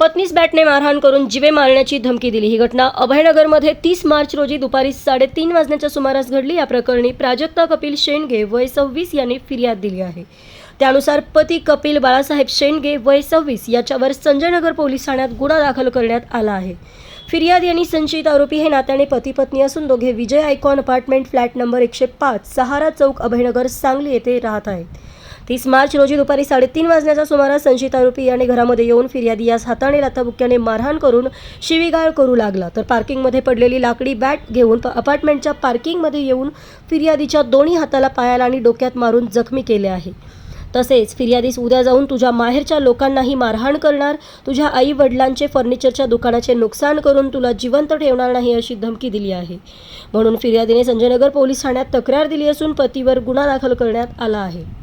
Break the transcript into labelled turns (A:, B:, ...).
A: पत्नीस बॅटने मारहाण करून जिवे मारण्याची धमकी दिली. ही घटना अभयनगरमध्ये तीस मार्च रोजी दुपारी साडेतीन वाजण्याच्या सुमारास घडली. या प्रकरणी प्राजक्ता कपिल शेंडगे वय सव्वीस यांनी फिर्याद दिली आहे. त्यानुसार पती कपिल बाळासाहेब शेंडगे वय सव्वीस याच्यावर संजयनगर पोलीस ठाण्यात गुन्हा दाखल करण्यात आला आहे. फिर्याद यांनी संशयित आरोपी हे नात्याने पती पत्नी असून दोघे Vijay icon apartment flat number एकशे पाच सहारा चौक अभयनगर सांगली येथे राहत आहेत. तीस मार्च रोजी दुपारी साडेतीन वाजण्याच्या सुमारास संशित आरोपी याने घरामध्ये येऊन फिर्यादी यास हाताने लाथाबुक्याने मारहाण करून शिवीगाळ करू लागला. तर पार्किंगमध्ये पडलेली लाकडी बॅट घेऊन प- अपार्टमेंटच्या पार्किंगमध्ये येऊन फिर्यादीच्या दोन्ही हाताला पायाला आणि डोक्यात मारून जखमी केले आहे. तसेच फिर्यादीस उद्या जाऊन तुझ्या माहेरच्या लोकांनाही मारहाण करणार तुझ्या आई वडिलांचे फर्निचरच्या दुकानाचे नुकसान करून तुला जिवंत ठेवणार नाही अशी धमकी दिली आहे. म्हणून फिर्यादीने संजयनगर पोलीस ठाण्यात तक्रार दिली असून पतीवर गुन्हा दाखल करण्यात आला आहे.